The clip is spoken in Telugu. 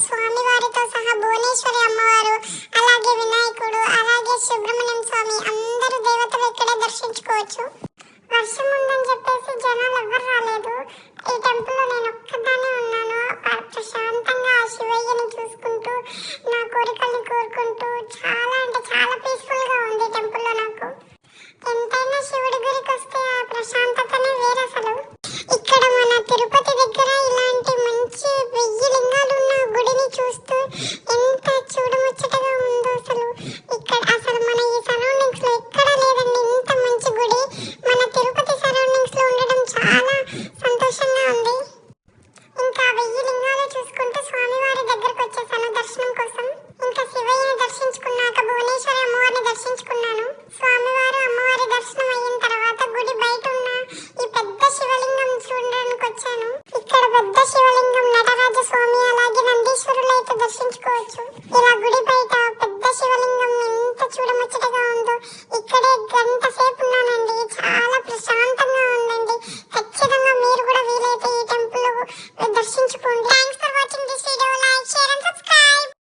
స్వామి వారితో సహా భువనేశ్వరి అమ్మవారు అలాగే వినాయకుడు అలాగే సుబ్రహ్మణ్యం స్వామి అందరూ దేవతలు ఇక్కడే దర్శించుకోవచ్చు. వర్షం ఉందని చెప్పేసి జనాలు ఇలా గుడి బయట పెద్ద శివలింగం ఎంత చూడముచ్చటగా ఉందో. ఇక్కడే గంట సేపు ఉన్నానండి చాలా ప్రశాంతంగా ఉందండి. ఖచ్చితంగా మీరు కూడా వీలైతే ఈ టెంపుల్ దర్శించుకోండి.